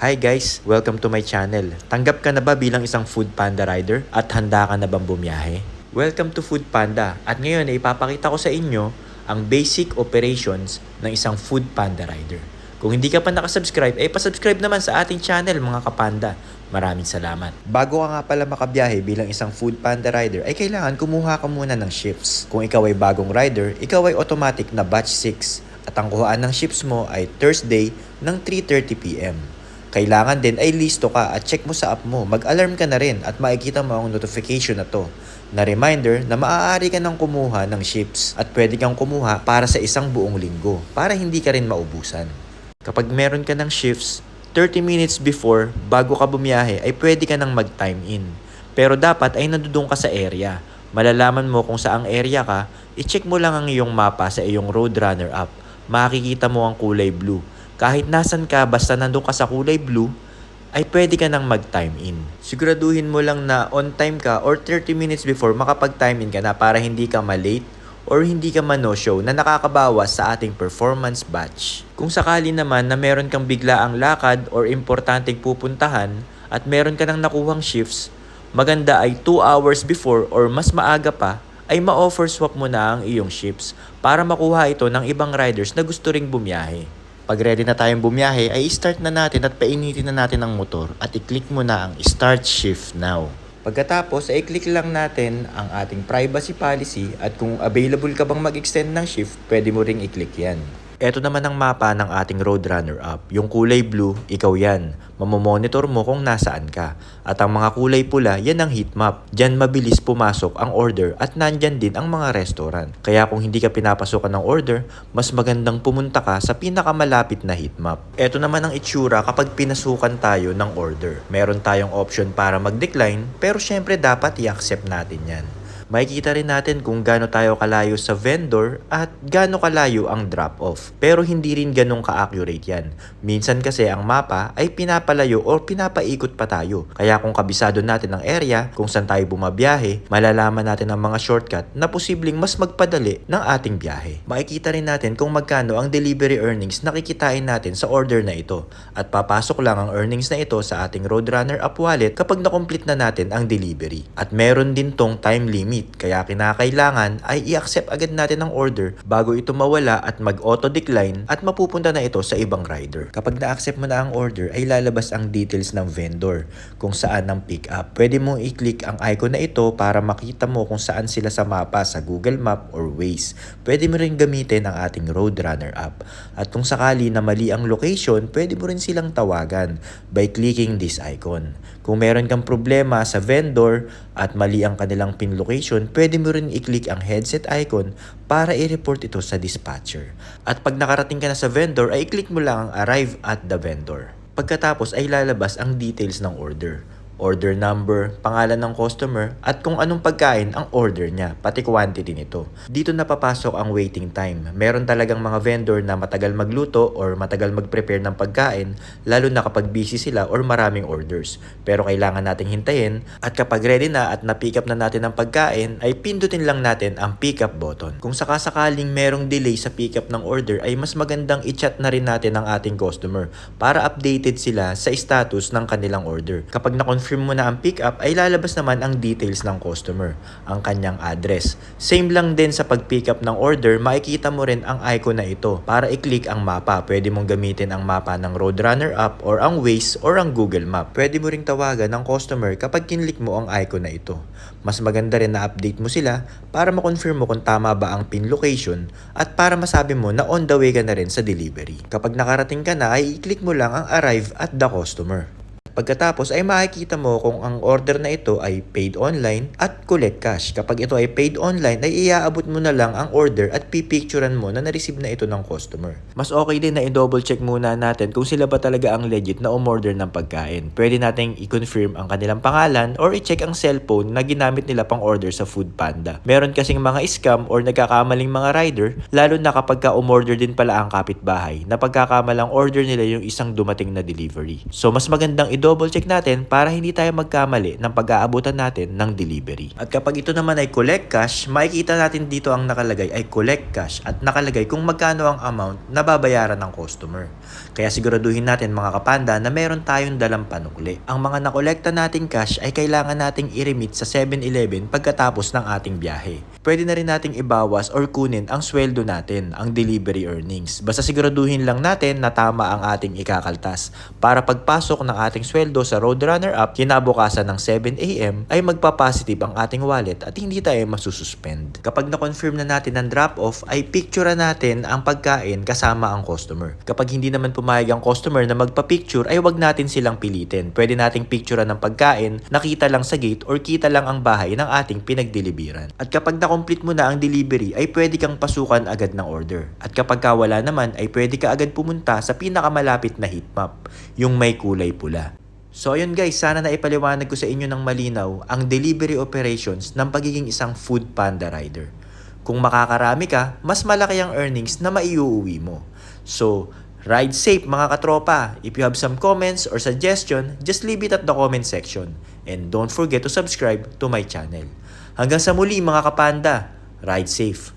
Hi guys! Welcome to my channel. Tanggap ka na ba bilang isang Food Panda rider at handa ka na bang bumiyahe? Welcome to Food Panda at ngayon ay ipapakita ko sa inyo ang basic operations ng isang Food Panda rider. Kung hindi ka pa nakasubscribe, ay pasubscribe naman sa ating channel mga kapanda. Maraming salamat. Bago ka nga pala makabiyahe bilang isang Food Panda rider, ay kailangan kumuha ka muna ng shifts. Kung ikaw ay bagong rider, ikaw ay automatic na batch 6 at ang kuhaan ng shifts mo ay Thursday ng 3.30pm. Kailangan din ay listo ka at check mo sa app mo. Mag-alarm ka na rin at makikita mo ang notification na to na reminder na maaari ka nang kumuha ng shifts at pwede kang kumuha para sa isang buong linggo para hindi ka rin maubusan. Kapag meron ka ng shifts, 30 minutes before, bago ka bumiyahe, ay pwede ka nang mag-time in. Pero dapat ay nandudong ka sa area. Malalaman mo kung saang area ka, i-check mo lang ang iyong mapa sa iyong Roadrunner app. Makikita mo ang kulay blue. Kahit nasan ka, basta nandun ka sa kulay blue, ay pwede ka nang mag-time in. Siguraduhin mo lang na on time ka or 30 minutes before makapag-time in ka na para hindi ka malate or hindi ka man-no-show na nakakabawas sa ating performance batch. Kung sakali naman na meron kang biglaang lakad or importanteng pupuntahan at meron ka nang nakuhang shifts, maganda ay 2 hours before or mas maaga pa ay ma-offer swap mo na ang iyong shifts para makuha ito ng ibang riders na gusto ring bumiyahe. Pag ready na tayong bumiyahe, ay start na natin at painitin na natin ang motor at i-click mo na ang Start Shift Now. Pagkatapos, ay click lang natin ang ating privacy policy at kung available ka bang mag-extend ng shift, pwede mo ring i-click yan. Ito naman ang mapa ng ating Roadrunner app. Yung kulay blue, ikaw yan. Mamomonitor mo kung nasaan ka. At ang mga kulay pula, yan ang heat map. Diyan mabilis pumasok ang order at nandyan din ang mga restaurant. Kaya kung hindi ka pinapasokan ng order, mas magandang pumunta ka sa pinakamalapit na heat map. Ito naman ang itsura kapag pinasukan tayo ng order. Meron tayong option para mag-decline, pero syempre dapat i-accept natin yan makikita rin natin kung gaano tayo kalayo sa vendor at gaano kalayo ang drop-off. Pero hindi rin ganun ka-accurate yan. Minsan kasi ang mapa ay pinapalayo o pinapaikot pa tayo. Kaya kung kabisado natin ang area kung saan tayo bumabiyahe, malalaman natin ang mga shortcut na posibleng mas magpadali ng ating biyahe. Makikita rin natin kung magkano ang delivery earnings na kikitain natin sa order na ito. At papasok lang ang earnings na ito sa ating Roadrunner app wallet kapag na-complete na natin ang delivery. At meron din tong time limit kaya kinakailangan ay i-accept agad natin ang order bago ito mawala at mag-auto-decline at mapupunta na ito sa ibang rider. Kapag na-accept mo na ang order ay lalabas ang details ng vendor kung saan ang pick up. Pwede mong i-click ang icon na ito para makita mo kung saan sila sa mapa sa Google Map or Waze. Pwede mo rin gamitin ang ating Roadrunner app. At kung sakali na mali ang location, pwede mo rin silang tawagan by clicking this icon. Kung meron kang problema sa vendor at mali ang kanilang pin location, pwede mo rin i-click ang headset icon para i-report ito sa dispatcher. At pag nakarating ka na sa vendor, ay i-click mo lang ang arrive at the vendor. Pagkatapos ay lalabas ang details ng order order number, pangalan ng customer, at kung anong pagkain ang order niya, pati quantity nito. Dito na papasok ang waiting time. Meron talagang mga vendor na matagal magluto or matagal mag-prepare ng pagkain, lalo na kapag busy sila or maraming orders. Pero kailangan nating hintayin at kapag ready na at na-pick up na natin ang pagkain, ay pindutin lang natin ang pick up button. Kung sakasakaling merong delay sa pick up ng order, ay mas magandang i-chat na rin natin ang ating customer para updated sila sa status ng kanilang order. Kapag na-confirm confirm mo na ang pickup ay lalabas naman ang details ng customer, ang kanyang address. Same lang din sa pag-pick up ng order, makikita mo rin ang icon na ito para i-click ang mapa. Pwede mong gamitin ang mapa ng Roadrunner app or ang Waze or ang Google Map. Pwede mo ring tawagan ng customer kapag kinlik mo ang icon na ito. Mas maganda rin na update mo sila para ma-confirm mo kung tama ba ang pin location at para masabi mo na on the way ka na rin sa delivery. Kapag nakarating ka na ay i-click mo lang ang arrive at the customer. Pagkatapos ay makikita mo kung ang order na ito ay paid online at collect cash. Kapag ito ay paid online ay iaabot mo na lang ang order at pipicturean mo na na-receive na ito ng customer. Mas okay din na i-double check muna natin kung sila ba talaga ang legit na umorder ng pagkain. Pwede nating i-confirm ang kanilang pangalan or i-check ang cellphone na ginamit nila pang order sa Food Panda. Meron kasing mga scam or nagkakamaling mga rider lalo na kapag ka umorder din pala ang kapitbahay na pagkakamalang order nila yung isang dumating na delivery. So mas magandang i-double check natin para hindi tayo magkamali ng pag-aabutan natin ng delivery. At kapag ito naman ay collect cash, makikita natin dito ang nakalagay ay collect cash at nakalagay kung magkano ang amount na babayaran ng customer. Kaya siguraduhin natin mga kapanda na meron tayong dalang panukli. Ang mga nakolekta nating cash ay kailangan nating i-remit sa 7-Eleven pagkatapos ng ating biyahe. Pwede na rin nating ibawas or kunin ang sweldo natin, ang delivery earnings. Basta siguraduhin lang natin na tama ang ating ikakaltas para pagpasok ng ating sweldo sa Roadrunner app kinabukasan ng 7am ay magpa-positive ang ating wallet at hindi tayo masususpend. Kapag na-confirm na natin ang drop-off ay picture natin ang pagkain kasama ang customer. Kapag hindi naman pumayag ang customer na magpa-picture ay wag natin silang pilitin. Pwede nating picture ng pagkain, nakita lang sa gate or kita lang ang bahay ng ating pinagdeliveran. At kapag na-complete mo na ang delivery ay pwede kang pasukan agad ng order. At kapag ka wala naman ay pwede ka agad pumunta sa pinakamalapit na heat yung may kulay pula. So ayun guys, sana na ipaliwanag ko sa inyo ng malinaw ang delivery operations ng pagiging isang food panda rider. Kung makakarami ka, mas malaki ang earnings na maiuuwi mo. So, ride safe mga katropa. If you have some comments or suggestion, just leave it at the comment section. And don't forget to subscribe to my channel. Hanggang sa muli mga kapanda, ride safe.